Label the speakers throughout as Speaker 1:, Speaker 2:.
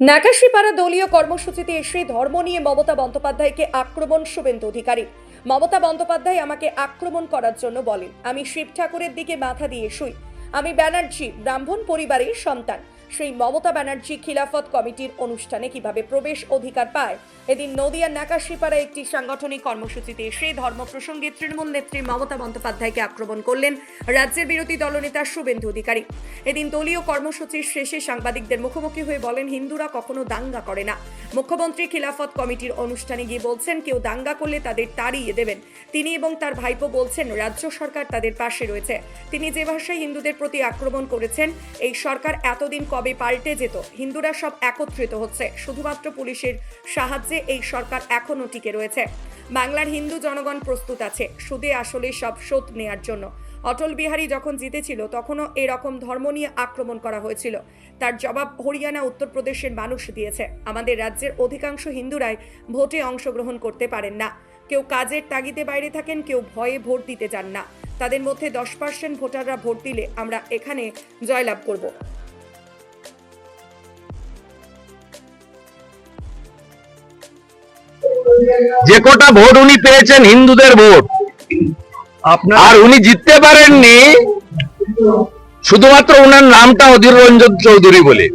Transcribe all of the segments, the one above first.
Speaker 1: নাকাশিপাড়া দলীয় কর্মসূচিতে এসে ধর্ম নিয়ে মমতা বন্দ্যোপাধ্যায়কে আক্রমণ শুভেন্দু অধিকারী। মমতা বন্দ্যোপাধ্যায় আমাকে আক্রমণ করার জন্য বলেন, আমি শিব ঠাকুরের দিকে মাথা দিয়ে শুই। আমি ব্যানার্জি, ব্রাহ্মণ পরিবারের সন্তান। সেই মমতা ব্যানার্জি খিলাফত কমিটির অনুষ্ঠানে কীভাবে প্রবেশ অধিকার পায়? এদিন নদিয়ার নাকাশিপাড়া একটি সাংগঠনিক কর্মসূচিতে এসে ধর্ম প্রসঙ্গে তৃণমূল নেত্রী মমতা বন্দ্যোপাধ্যায়কে আক্রমণ করলেন রাজ্যের বিরোধী দলনেতা শুভেন্দু অধিকারী। এদিন দলীয় কর্মসূচির শেষে সাংবাদিকদের মুখোমুখি হয়ে বলেন, হিন্দুরা কখনো দাঙ্গা করে না। মুখ্যমন্ত্রী খিলাফত কমিটির অনুষ্ঠানে গিয়ে বলছেন, কেউ দাঙ্গা করলে তাদের তাড়িয়ে দেবেন। তিনি এবং তার ভাইপো বলছেন, রাজ্য সরকার তাদের পাশে রয়েছে। তিনি যে ভাষায় হিন্দুদের প্রতি আক্রমণ করেছেন, এই সরকার এতদিন কবে পাল্টে যেত? হিন্দুরা সব একত্রিত হচ্ছে। শুধুমাত্র পুলিশের সাহায্যে এই সরকার এখনও টিকে রয়েছে। বাংলার হিন্দু জনগণ প্রস্তুত আছে। সুদে আসলে সব শোধ নেয়ার জন্য। অটল বিহারী যখন জিতেছিল, তখনও এরকম ধর্ম নিয়ে আক্রমণ করা হয়েছিল। তার জবাব হরিয়ানা, উত্তরপ্রদেশের মানুষ দিয়েছে। আমাদের রাজ্যের অধিকাংশ হিন্দুরাই ভোটে অংশগ্রহণ করতে পারেন না। কেউ কাজের তাগিদে বাইরে থাকেন, কেউ ভয়ে ভোট দিতে চান না। তাদের মধ্যে দশ পার্সেন্ট ভোটাররা ভোট দিলে আমরা এখানে জয়লাভ করব।
Speaker 2: যে কটা ভোট উনি পেয়েছেন, হিন্দুদের ভোট। আর উনি জিততে পারেননি শুধুমাত্র ওনার নামটা অধীর রঞ্জন চৌধুরী বলে।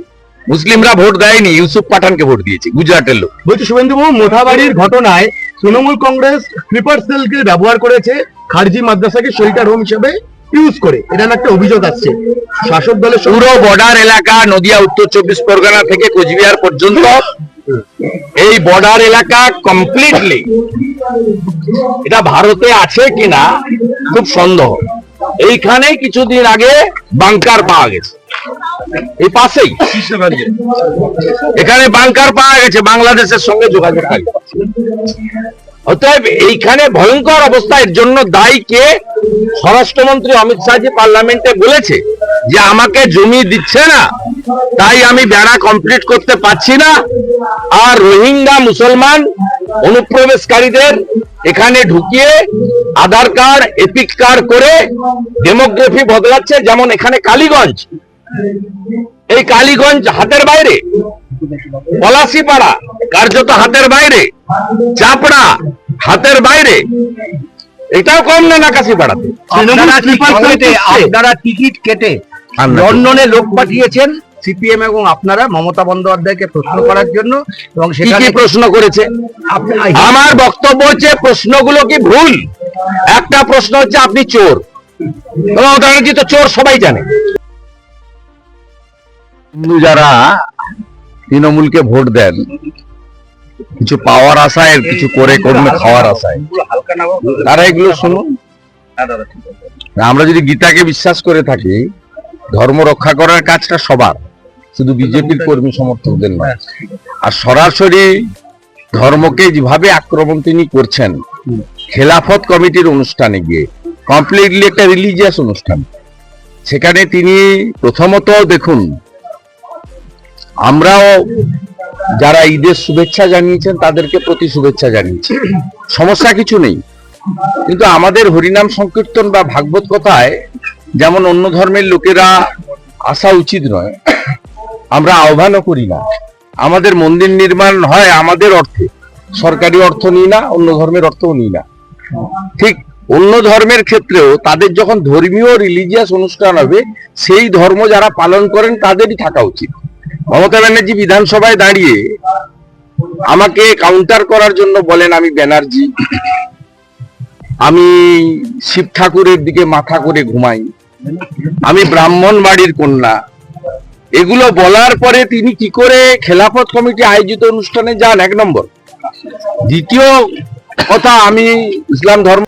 Speaker 2: মুসলিমরা ভোট দেয়নি ইউসুফ পাঠানকে ভোট দিয়েছে গুজরাটের লোক।
Speaker 3: বলছি শুভেন্দুবাবু মোথাবাড়ির ঘটনায় তৃণমূল কংগ্রেস স্লিপার সেলকে ব্যবহার করেছে খারজি মাদ্রাসাকে শেল্টার হোম হিসেবে ইউজ করে। এটা একটা অভিযোগ আসছে। শাসক দলের
Speaker 2: পুরো বর্ডার এলাকা নদিয়া উত্তর চব্বিশ পরগনা থেকে কোচবিহার পর্যন্ত এই বর্ডার এলাকা কমপ্লিটলি এটা ভারতে আছে কিনা খুব সন্দেহ। এইখানে কিছুদিন আগে বাংকার পাওয়া গেছে। এই পাশেই। এখানে বাংকার পাওয়া গেছে, বাংলাদেশের সঙ্গে যোগাযোগ অতএব এইখানে ভয়ঙ্কর অবস্থা, এর জন্য দায়ী কে? স্বরাষ্ট্রমন্ত্রী অমিত শাহজি পার্লামেন্টে বলেছে যে আমাকে জমি দিচ্ছে না তাই আমি বেড়া কমপ্লিট করতে পারছি না। আর রোহিঙ্গা মুসলমান অনুপ্রবেশকারীদের এখানে ঢুকিয়ে আধার কার্ড এপিক কার্ড করে ডেমোগ্রাফি বদলাচ্ছে যেমন এখানে কালীগঞ্জ। এই কালীগঞ্জ হাতের বাইরে পলাশিপাড়া কার্যত হাতের বাইরে চাপড়া হাতের বাইরে। এটাও কম না নাকাশি পাড়াতে
Speaker 3: তৃণমূল স্লিপার সেল
Speaker 4: কেটে
Speaker 3: করছে।
Speaker 4: আপনারা টিকিট কেটে লন্ডনে লোক পাঠিয়েছেন সিপিএম এবং আপনারা মমতা বন্দ্যোপাধ্যায়কে প্রশ্ন করার জন্য এবং
Speaker 2: কি প্রশ্ন করেছে? আমার বক্তব্য হচ্ছে প্রশ্নগুলো কি ভুল? একটা প্রশ্ন হচ্ছে আপনি চোর। মমতা ব্যানার্জি তো চোর সবাই জানে। হিন্দু যারা তৃণমূলকে ভোট দেন কিছু পাওয়ার আশায় কিছু করে কর্মে খাওয়ার আশায় তারা এগুলো শুনুন। আমরা যদি গীতাকে বিশ্বাস করে থাকি ধর্ম রক্ষা করার কাজটা সবার। শুধু বিজেপির কর্মী সমর্থকদের নয়। আর সরাসরি ধর্মকে যেভাবে আক্রমণ তিনি করছেন খেলাফত কমিটির অনুষ্ঠানে গিয়ে কমপ্লিটলি একটা রিলিজিয়াস অনুষ্ঠান। সেখানে তিনি প্রথমত দেখুন আমরাও যারা ঈদের শুভেচ্ছা জানিয়েছেন তাদেরকে প্রতি শুভেচ্ছা জানিয়েছি। সমস্যা কিছু নেই। কিন্তু আমাদের হরিনাম সংকীর্তন বা ভাগবত কথায় যেমন অন্য ধর্মের লোকেরা আসা উচিত নয় আমরা আহ্বানও করি না। আমাদের মন্দির নির্মাণ হয় আমাদের অর্থে। সরকারি অর্থ নিই না, অন্য ধর্মের অর্থও নিই না। ঠিক অন্য ধর্মের ক্ষেত্রেও তাদের যখন ধর্মীয় রিলিজিয়াস অনুষ্ঠান হবে, সেই ধর্ম যারা পালন করেন তাদেরই থাকা উচিত। মমতা ব্যানার্জি বিধানসভায় দাঁড়িয়ে আমাকে কাউন্টার করার জন্য বলেন, আমি ব্যানার্জি। আমি শিব ঠাকুরের দিকে মাথা করে ঘুমাই। আমি ব্রাহ্মণ বাড়ির কন্যা। এগুলো বলার পরে তিনি কি করে খেলাফত কমিটি আয়োজিত অনুষ্ঠানে যান? এক নম্বর। দ্বিতীয় কথা, আমি ইসলাম ধর্ম